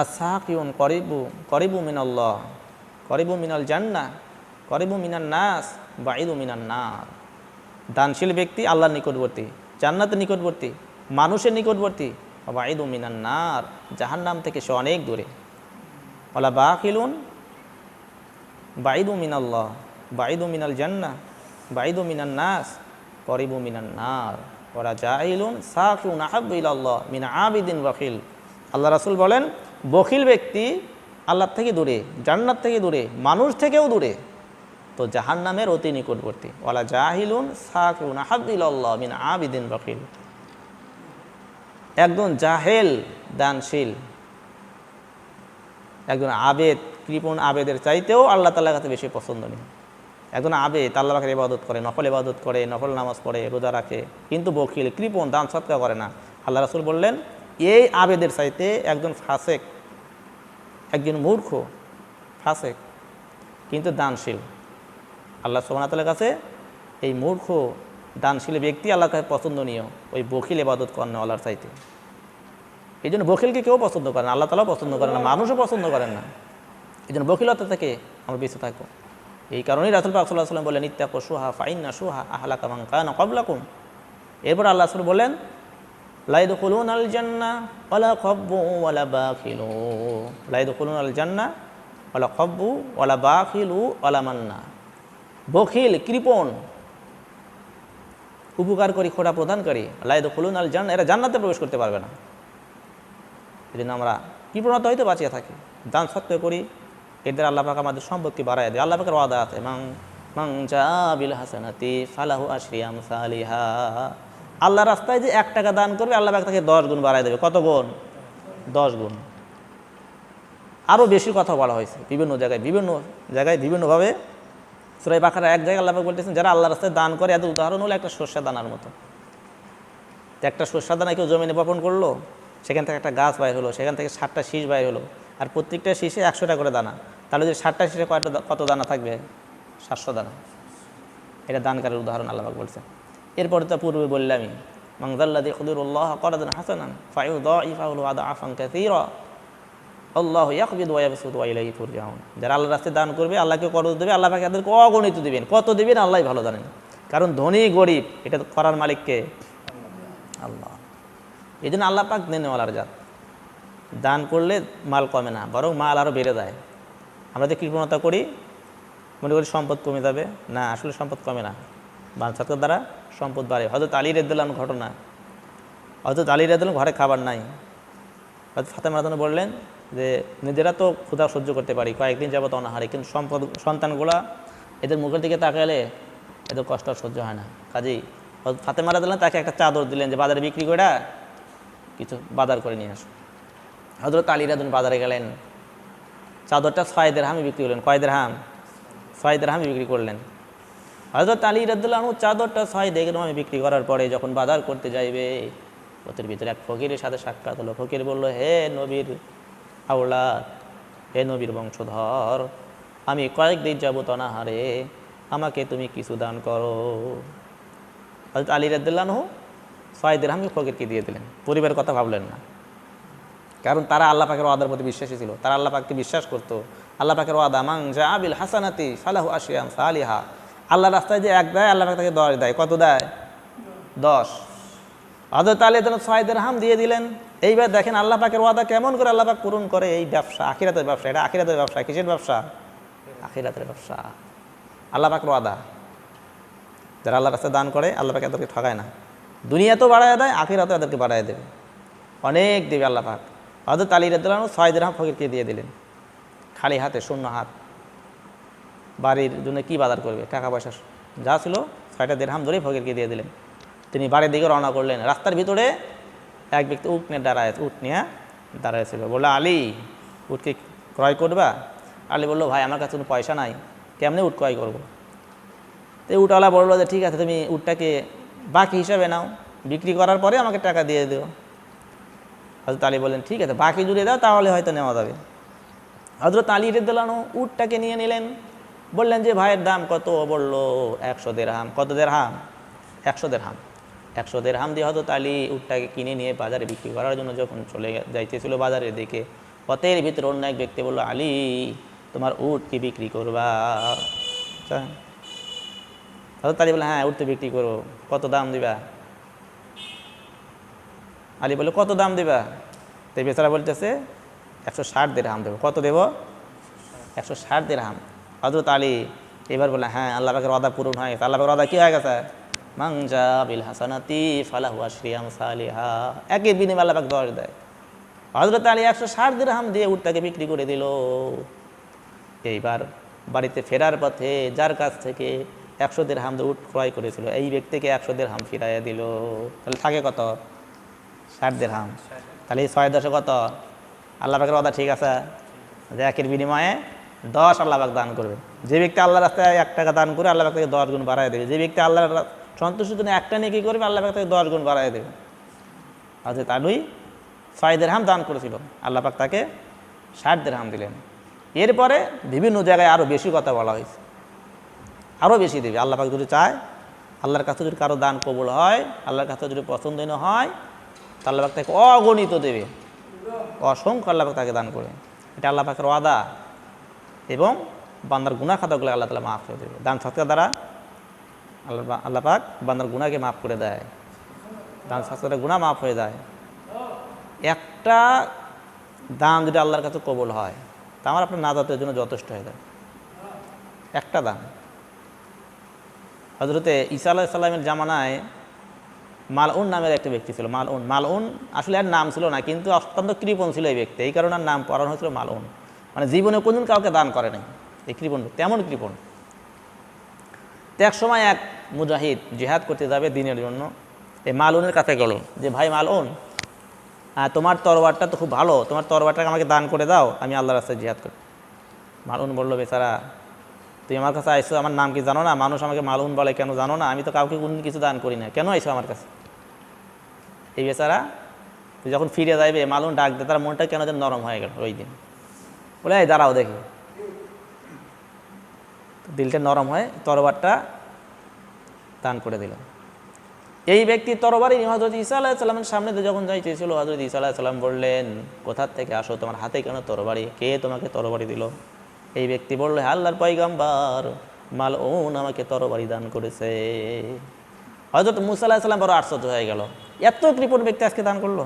আর সাকিউন করিবু করিবু মিনাল্লাহ, করিবু মিনাল জান্না, করিবু মিনান নাস বাইদু মিনান নার। দানশীল ব্যক্তি আল্লাহর নিকটবর্তী, জান্নাতের নিকটবর্তী, মানুষের নিকটবর্তী বাইদু মিনান নার জাহান নাম থেকে সে অনেক দূরে। ওলা বাকিলুন বাইদু মিনাল্লাহ বাইদু মিনাল জান্না বাইদু মিনান নাস, করিবু মিনান নার। ওরা জাহিলুন সাকিউন আহাবিল্লাহ মিনা আবিদিন ওয়াকিল। আল্লাহ রাসুল বলেন বখিল ব্যক্তি আল্লাহ থেকে দূরে, জান্নাত থেকে দূরে, মানুষ থেকেও দূরে, তো জাহান নামের অতি নিকটবর্তী। ওলা জাহিলুন মিন আবিদিন ওয়াকিল একজন জাহেল দানশীল, একজন আবেদ, কৃপণ আবেদের চাইতেও আল্লাহ তাল্লাহ কাছে বেশি পছন্দনীয়। একজন আবেদ, আল্লাহ পাখের ইবাদত করে নকল ইবাদত করে নকল নামাজ পড়ে, রোজা রাখে, কিন্তু বকিল কৃপণ, দান সৎকা করে না। আল্লাহ রাসুল বললেন, এই আবেদের চাইতে একজন ফাসেক একজন মূর্খ, ফাসেক, কিন্তু দানশীল। আল্লাহ সোহানাতালের কাছে এই মূর্খ, দানশীল ব্যক্তি আল্লাহ কাছে পছন্দনীয়। ওই বকিল এবাদত করেন আল্লাহর চাইতে। এই জন্য বকিলকে কেউ পছন্দ করেন আল্লাহ তালাও পছন্দ করেন না, মানুষও পছন্দ করেন না। এই জন্য বকিলতা থেকে আমরা বেঁচে থাকব। এই কারণেই রাসুল পাক সাল্লাহ সাল্লাম বলেন ইত্যাক সুহা ফাইন্না সুহা আহলা কামাং কানা কবলাকুম এরপর আল্লাহ রাসুল বলেন লাইদ খুলুন আল জান্না ওলা খব্বু ওলা বাখিলু। লাইদ খুলুন আল জান্না ওলা খব্বু ওলা বাখিলু ওলা মান্না। বখিল, কৃপণ উপকার করি খোটা প্রদানকারী লাইদ খুলুন আল জান্না এরা জান্নাতে প্রবেশ করতে পারবে না। এই জন্য আমরা কৃপণতা হয়তো বাঁচিয়ে থাকি। দান সত্ত্বে করি এদের আল্লাহ পাক আমাদের সম্পত্তি বাড়ায় দেয়। আল্লাহ পাকের ওয়াদা আছে মাং মাং জাবিল হাসানাতি ফালাহু আশরিয়াম সালিহা আল্লাহ রাস্তায় যে এক টাকা দান করবে, আল্লাহ তাকে দশ গুণ বাড়ায় দেবে। কত গুণ? দশ গুণ। আরও বেশি কথা বলা হয়েছে। বিভিন্ন জায়গায় বিভিন্ন জায়গায় বিভিন্নভাবে সুরাই বাখারা এক জায়গায় আল্লাহ বলতেছেন, যারা আল্লাহ রাস্তায় দান করে এত উদাহরণ হলো একটা সর্ষা দানার মতো। একটা সর্ষা দানা কেউ জমিনে বপন করল, সেখান থেকে একটা গাছ বাইর হলো, সেখান থেকে ষাটটা শীষ বাইর হলো, আর প্রত্যেকটা শীষে একশোটা করে দানা। তাহলে যদি ষাটটা শীষে কয়টা কত দানা থাকবে? সাতশো দানা। এটা দানকারের উদাহরণ আল্লাহ বলছে এরপরে তো পূর্বে বললামই মাংজাল্লাদি খুদুরুল্লাহ করাদান হাসানান ফায়ু দ ইফাউল আদা আফান কাসীরা, আল্লাহ ইয়াকবিদ ওয়া ইয়াবসুত ওয়া ইলাইহি তুরজাউন। যারা আল্লাহর রাস্তায় দান করবে, আল্লাহকে করজ দেবে? আল্লাহ পাকে তাদেরকে অগণিত দিবেন। কত দিবেন? আল্লাহই ভালো জানেন। কারণ ধনী গরিব, এটা তো করার মালিককে আল্লাহ। এই জন্য আল্লাহ পাক নেনেওয়ালার জাত। দান করলে মাল কমে না, বরং মাল আরও বেড়ে যায়। আমরা যে কৃপণতা করি, মনে করি সম্পদ কমে যাবে। না, আসলে সম্পদ কমে না। বাঞ্ছাতের দ্বারা সম্পদ বাড়ে। হয়তো আলী রেদ্দালাম ঘটনা। হয়তো আলী রেদ্দালাম ঘরে খাবার নাই। হয়তো ফাতেমা রাতন বললেন যে, নিজেরা তো ক্ষুধা সহ্য করতে পারি, কয়েকদিন যাবত অনাহারে, কিন্তু সম্পদ, সন্তানগুলা এদের মুখের দিকে তাকালে এদের কষ্ট সহ্য হয় না। কাজেই হয়তো ফাতেমা রাতন তাকে একটা চাদর দিলেন যে, বাজারে বিক্রি করে কিছু বাজার করে নিয়ে আসো। হজরত আলী রাদুন বাজারে গেলেন। চাদরটা ছয়দের হামে বিক্রি করলেন কয়দের হাম ছয়দের হামে বিক্রি করলেন। হজরত আলী রাদুল্লাহ চাদরটা ছয় দেখের আমি বিক্রি করার পরে যখন বাজার করতে যাইবে ওদের ভিতরে এক ফকিরের সাথে সাক্ষাৎ হলো। ফকির বলল, হে নবীর আওলাদ, হে নবীর বংশধর, আমি কয়েকদিন যাব তনাহারে আমাকে তুমি কিছু দান করো। হজরত আলী রাদুল্লাহ ছয় দেড়হামকে ফকিরকে দিয়ে দিলেন। পরিবারের কথা ভাবলেন না। কারণ তারা আল্লাহ পাকের ওয়াদার প্রতি বিশ্বাসী ছিল। তারা আল্লাহ পাককে বিশ্বাস করতো। আল্লাহ পাকের ওয়াদা মাং জা আবিল হাসানাতি সালাহু আশিয়াম সালিহা। আল্লাহ রাস্তায় যে এক দেয়, আল্লাহ তাকে দশ দেয়। কত দেয়? দশ। হজরত আলী যেন ছয় হাম দিয়ে দিলেন, এইবার দেখেন আল্লাহ পাকের ওয়াদা কেমন করে আল্লাহ পাক পূরণ করে এই ব্যবসা, আখিরাতের ব্যবসা। এটা আখিরাতের ব্যবসা, কিসের ব্যবসা? আখিরাতের ব্যবসা। আল্লাহ পাকের ওয়াদা। যারা আল্লাহ রাস্তায় দান করে, আল্লাহ পাকে তাদেরকে ঠকায় না। দুনিয়াতেও বাড়ায় দেয়, আখিরাতেও এদেরকে বাড়ায় দেবে। অনেক দেবে আল্লাহ পাক। হয়তো তালি রাদিল্লাহ ছয় দেড়হাম ফকিরকে দিয়ে দিলেন। খালি হাতে, শূন্য হাত। বাড়ির জন্য কি বাজার করবে? টাকা পয়সা যা ছিল ছয়টা দেড়হাম ধরেই ফকিরকে দিয়ে দিলেন। তিনি বাড়ির দিকে রওনা করলেন। রাস্তার ভিতরে এক ব্যক্তি উট নিয়ে দাঁড়ায়, উট নিয়ে দাঁড়াইছিল বলল, আলী, উটকে ক্রয় করবা? আলী বলল, ভাই, আমার কাছে কোনো পয়সা নাই। কেমনে উট ক্রয় করব? তো উটওয়ালা বলল যে, ঠিক আছে, তুমি উটটাকে বাকি হিসাবে নাও। বিক্রি করার পরে আমাকে টাকা দিয়ে দিও। হজরত আলী বললেন, ঠিক আছে, বাকি জুড়ে দাও, তাহলে হয়তো নেওয়া যাবে। হজরত আলী রেদ্দালানো উটটাকে নিয়ে নিলেন। বললেন যে, ভাইয়ের দাম কত? বলল, একশো দেড়হাম। কত দেড়হাম? একশো দেড়হাম। একশো দেড়হাম দিয়ে হয়তো আলী উটটাকে কিনে নিয়ে বাজারে বিক্রি করার জন্য যখন চলে যাইতেছিল বাজারের দিকে, পথের ভিতরে অন্য এক ব্যক্তি বলল, আলী, তোমার উট কি বিক্রি করবা? আচ্ছা। হজরত আলী বলে হ্যাঁ উট তো বিক্রি করব। কত দাম দিবা? আলী বলে কত দাম দিবা? তো এই বেচারা বলতেছে, একশো ষাট দের হাম দেবো। কত দেবো? একশো ষাট দের হাম হজরত আলী এবার বলে হ্যাঁ আল্লাহ পাকের অদা পূরণ হয়ে আল্লাহ পাকের অদা কী হয়ে গেছে? মাংজা বিল হাসানাতি ফালাহুয়া শ্রিয়াম সালিহা। একই বিনিময় আল্লাহ পাক দশ দেয়। হজরত আলী একশো ষাট দের হাম দিয়ে উটটাকে বিক্রি করে দিল। এইবার বাড়িতে ফেরার পথে যার কাছ থেকে একশো দের হাম উট ক্রয় করেছিল, এই ব্যক্তিকে একশো দের হাম ফিরাইয়া দিল। তাহলে থাকে কত? ষাট দের হাম তাহলে ছয় দশে কত? আল্লাহ পাকের কথা ঠিক আছে? যে একের বিনিময়ে দশ আল্লাহ পাক দান করবে যে ব্যক্তি আল্লাহ রাস্তায় এক টাকা দান করে আল্লাহ পাক তাকে দশ গুণ বাড়ায় দেবে। যে ব্যক্তি আল্লাহর সন্তুষ্টির জন্য একটা নিয়ে কী করবে, আল্লাহ পাক তাকে দশ গুণ বাড়ায় দেবে। আজ তানুই ছয় হাম দান করেছিল। আল্লাহ পাক তাকে ষাট দেড়হাম দিলেন। এরপরে বিভিন্ন জায়গায় আরও বেশি কথা বলা হয়েছে। আরও বেশি দেবে। আল্লাহ পাক যদি চায়, আল্লাহর কাছে যদি কারও দান কবুল হয়, আল্লাহর কাছে যদি পছন্দনীয় হয়, তা আল্লাহ পাক তাকে অগণিত দেবে। অসংখ্য আল্লাহ পাক তাকে দান করে এটা আল্লাহ পাকের ওয়াদা। এবং বান্দার গুণা খাতাগুলো আল্লাহ তালা মাফ করে দেবে। দান সৎকার দ্বারা আল্লাহ আল্লাহ পাক বান্দার গুণাকে মাফ করে দেয়। দান সৎকারের গুণা মাফ হয়ে যায়। একটা দান যদি আল্লাহর কাছে কবল হয়, তা আমার আপনার নাজাতের জন্য যথেষ্ট হয়ে যায়। একটা দান। হজরতে ঈসা আল্লাহ সাল্লামের জামানায় মালউন নামের একটা ব্যক্তি ছিল, মালউন। মালউন আসলে আর নাম ছিল না, কিন্তু অত্যন্ত কৃপণ ছিল এই ব্যক্তি। এই কারণে নাম পড়ানো হয়েছিল মালউন। মানে জীবনে কোনদিন কাউকে দান করে নাই। এই কৃপণ তেমন কৃপণ। তো এক সময় এক মুজাহিদ জিহাদ করতে যাবে দিনের জন্য। এই মালউনের কাছে গেল যে, ভাই মালউন হ্যাঁ তোমার তরবারটা তো খুব ভালো, তোমার তরবারটাকে আমাকে দান করে দাও, আমি আল্লাহ রাস্তায় জিহাদ করি মালউন বলল, বেচারা, তুমি আমার কাছে আইসো আমার নাম কি জানো না? মানুষ আমাকে মালউন বলে কেন জানো না? আমি তো কাউকে কোনো কিছু দান করি না। কেন আইসো আমার কাছে? এই বেচারা, তুই যখন ফিরে যাইবে মালুন ডাক দে তার মনটা কেন যেন নরম হয়ে গেল ওই দিন। বলে, এই দাঁড়াও দেখি। দিলটা নরম হয়ে তরবারটা দান করে দিল। এই ব্যক্তি তরবারি হজরত ঈসা আলাহ সাল্লামের সামনে যখন যাইতেছিল হজরত ঈসা আলাহ সাল্লাম বললেন কোথার থেকে আসো? তোমার হাতে কেন তরবারি? কে তোমাকে তরবারি দিল? এই ব্যক্তি বলল, "হে আল্লাহর পয়গাম্বার, মালউন আমাকে তরবারি দান করেছে। হজরত মুসা আলাহ সাল্লাম বড় আশ্চর্য হয়ে গেল। এত কৃপণ ব্যক্তি আজকে দান করল।